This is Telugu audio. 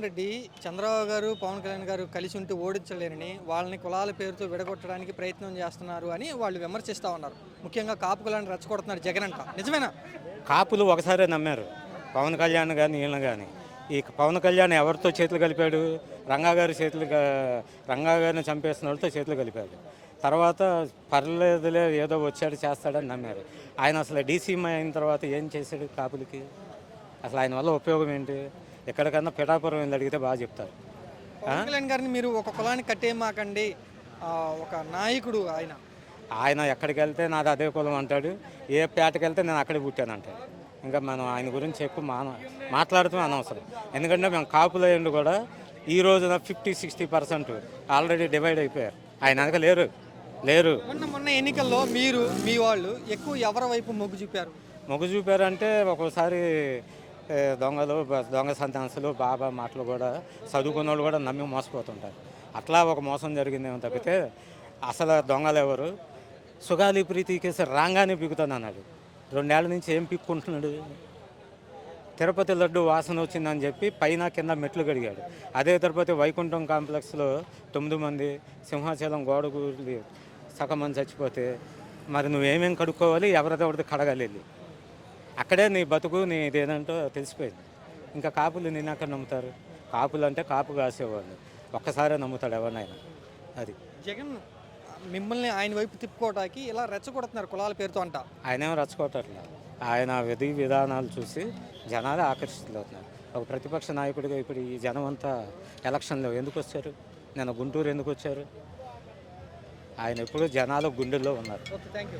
జగన్మోహన్ రెడ్డి చంద్రబాబు గారు పవన్ కళ్యాణ్ గారు కలిసి ఉంటే ఓడించలేరని వాళ్ళని కులాల పేరుతో విడగొట్టడానికి ప్రయత్నం చేస్తున్నారు అని వాళ్ళు విమర్శిస్తూ ఉన్నారు. ముఖ్యంగా కాపు కులాన్ని రెచ్చగొడుతున్నారు జగన్ అంట. నిజమేనా? కాపులు ఒకసారే నమ్మారు. పవన్ కళ్యాణ్ కానీ వీళ్ళని కానీ ఈ పవన్ కళ్యాణ్ ఎవరితో చేతులు కలిపాడు? రంగా గారి చేతులు రంగాగారిని రంగా గారిని చంపేసిన వాళ్ళతో చేతులు కలిపాడు. తర్వాత పర్లేదులే ఏదో వచ్చాడు చేస్తాడని నమ్మారు. ఆయన అసలు డీసీఎం అయిన తర్వాత ఏం చేశాడు కాపులకి? అసలు ఆయన వల్ల ఉపయోగం ఏంటి? ఎక్కడికన్నా పిఠాపురం వెళ్ళి అడిగితే బాగా చెప్తారు. పవన్ కళ్యాణ్ గారిని మీరు ఒక కులాన్ని కట్టేమాకండి ఆ, ఒక నాయకుడు ఆయన. ఆయన ఎక్కడికి వెళ్తే నాది అదే కులం అంటాడు. ఏ పేటకి వెళ్తే నేను అక్కడే పుట్టాను అంటాడు. ఇంకా మనం ఆయన గురించి ఎక్కువ మాన మాట్లాడటం అనవసరం. ఎందుకంటే మేము కాపులో ఉండి కూడా ఈ రోజున fifty sixty percent already divide అయిపోయారు. ఆయన వెనక లేరు. లేరు. మొన్న మొన్న ఎన్నికల్లో మీరు మీ వాళ్ళు ఎక్కువ ఎవరి వైపు మొగ్గు చూపారు? మొగ్గు చూపారంటే ఒక్కోసారి దొంగలు దొంగ సంతానసులు బాబా మాటలు కూడా చదువుకున్న వాళ్ళు కూడా నమ్మి మోసపోతుంటారు. అట్లా ఒక మోసం జరిగిందేమో తప్పితే అసలు దొంగలు ఎవరు? సుగాలి ప్రీతి కేసు రాగానే పిక్కుతాను అన్నాడు రెండేళ్ళ నుంచి ఏం పిక్కుంటున్నాడు? తిరుపతి లడ్డు వాసన వచ్చిందని చెప్పి పైన కింద మెట్లు కడిగాడు. అదే తిరుపతి వైకుంఠం కాంప్లెక్స్లో తొమ్మిది మంది సింహాచలం గోడగూరి సగం మంది చచ్చిపోతే మరి నువ్వేమేం కడుక్కోవాలి? ఎవరిదెవరిది కడగాలి అక్కడే నీ బతుకు నీ ఇదేనంటో తెలిసిపోయింది. ఇంకా కాపులు నేను అక్కడ నమ్ముతారు? కాపులు అంటే కాపు కాసేవాళ్ళు. ఒక్కసారే నమ్ముతాడు ఎవరినైనా. అది. జగన్ మిమ్మల్ని ఆయన వైపు తిప్పుకోవడానికి ఇలా రెచ్చగొడుతున్నారు కులాల పేరుతో అంట. ఆయన ఏం రచ్చకోవట్లేదు ఆయన విధి విధానాలు చూసి జనాలు ఆకర్షితులవుతున్నారు. ఒక ప్రతిపక్ష నాయకుడిగా ఇప్పుడు ఈ జనం అంతా ఎలక్షన్లో ఎందుకు వచ్చారు? నేను గుంటూరు ఎందుకు వచ్చారు? ఆయన ఎప్పుడు జనాలు గుండెల్లో ఉన్నారు. Thank you